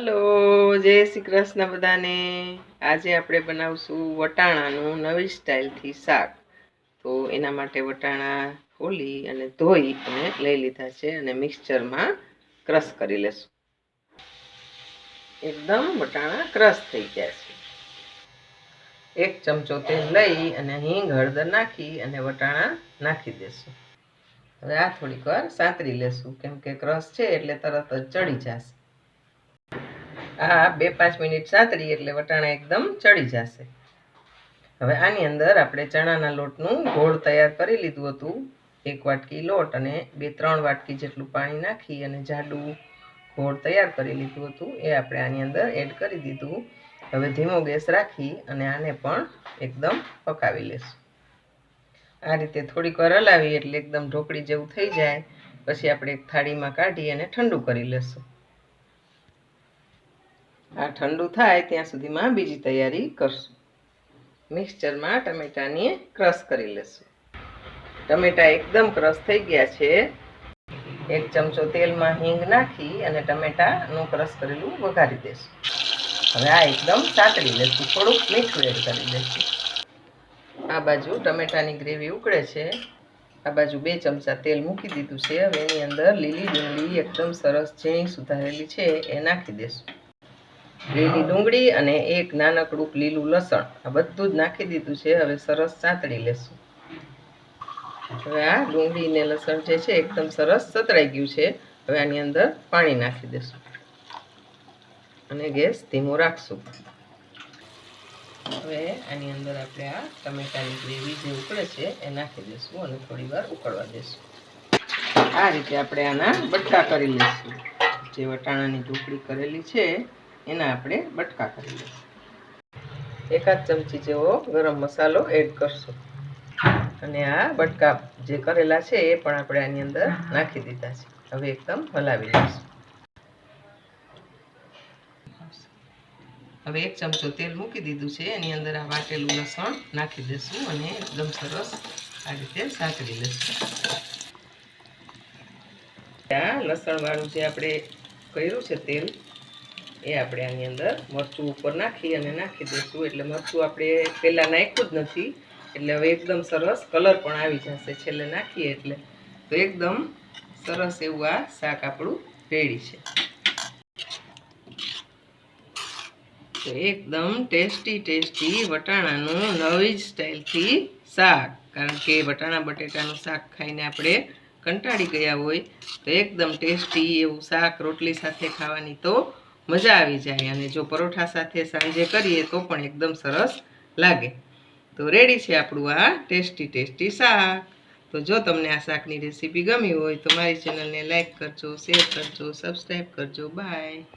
Hello, જય શ્રી કૃષ્ણ બધાને. આજે આપણે બનાવશું વટાણાનું નવી સ્ટાઇલથી શાક. તો એના માટે વટાણા ફોલી અને ધોઈ અને લઈ લીધા છે અને મિક્સચરમાં ક્રશ કરી લેશું. એકદમ વટાણા ક્રશ થઈ ગયા છે. એક ચમચો તેલ લઈ અને હિંગ હળદર નાખી અને વટાણા નાખી દેશું. હવે આ થોડીક વાર સાંતરી લેશું, કેમ કે ક્રશ છે એટલે તરત જ ચડી જશે. આ બે પાંચ મિનિટ સાતરી એટલે વટાણા એકદમ ચડી જશે. હવે આની અંદર આપણે ચણાના લોટનું ગોળ તૈયાર કરી લીધું હતું. એક વાટકી લોટ અને બે, ત્રણ વાટકી જેટલું પાણી નાખી અને જાડું ગોળ તૈયાર કરી લીધું હતું. એ આપણે આની અંદર એડ કરી દીધું. હવે ધીમો ગેસ રાખી અને આને પણ એકદમ પકાવી લેશું. આ રીતે થોડીક વાર હલાવી એટલે એકદમ ઢોકળી જેવું થઈ જાય. પછી આપણે એક થાળીમાં કાઢી અને ઠંડુ કરી લેશું. આ ઠંડુ થાય ત્યાં સુધીમાં બીજી તૈયારી કરશું. મિક્સચરમાં ટમેટાની ક્રશ કરી લેશું. ટમેટા એકદમ ક્રશ થઈ ગયા છે. એક ચમચો તેલમાં હિંગ નાખી અને ટમેટાનું ક્રશ કરેલું વઘારી દેશું. હવે આ એકદમ સાતળી લેશું. થોડુંક મીઠું એડ કરી દેશું આ બાજુ ટમેટાની ગ્રેવી ઉકળે છે. આ બાજુ બે ચમચા તેલ મૂકી દીધું છે. હવે એની અંદર લીલી ડુંગળી એકદમ સરસ ઝીણી સુધારેલી છે. એ નાખી દેશું. લીલી ડુંગળી અને એક નાનકડું લીલું લસણ. આ બધું જ નાખી દીધું છે. હવે સરસ સાંતળી લેશું. હવે આ ડુંગળી ને લસણ જે છે, એકદમ સરસ સતળાઈ ગયું છે. હવે આની અંદર પાણી નાખી દેશું. અને ગેસ ધીમો રાખશું. હવે આની અંદર આપણે આ ટમેટાની ગ્રેવી જે ઉકળે છે, એ નાખી દઈશું અને થોડી વાર ઉકળવા દઈશું આ રીતે આપણે આના બટ્ટા કરી લઈશું. જે વટાણાની ઢોકળી કરેલી છે એના આપણે બટકા કરી લઈશું એકાદ ચમચી જેવો ગરમ મસાલો એડ કરશું. અને આ બટકા જે કરેલા છે એ પણ આપણે આની અંદર નાખી દીધા છે. હવે એકદમ હલાવી લઈશું. હવે એક ચમચો તેલ મૂકી દીધું છે. એની અંદર આ વાટેલું લસણ નાખી દઈશું અને એકદમ સરસ આ રીતે સાંકળી લઈશું. આ લસણવાળું જે આપણે કર્યું છે તેલ એ આપણે આની અંદર મરચું ઉપર નાખી અને નાખી દઈશું. એટલે મરચું આપણે પહેલાં નાખ્યું જ નથી, એટલે હવે એકદમ સરસ કલર પણ આવી જશે છેલ્લે નાખીએ એટલે. તો એકદમ સરસ એવું આ શાક આપણું રેડી છે. તો એકદમ ટેસ્ટી ટેસ્ટી વટાણાનું નવી જ સ્ટાઇલથી શાક. કારણ કે વટાણા બટેટાનું શાક ખાઈને આપણે કંટાળી ગયા હોય, તો એકદમ ટેસ્ટી એવું શાક રોટલી સાથે ખાવાની તો મજા આવી જાય અને જો પરોઠા સાથે સાંજે કરીએ તો પણ એકદમ સરસ લાગે. તો રેડી છે આપણું આ ટેસ્ટી ટેસ્ટી શાક. તો જો તમને આ શાકની રેસીપી ગમી હોય તો મારી ચેનલને લાઇક કરજો શેર કરજો સબસ્ક્રાઈબ કરજો. બાય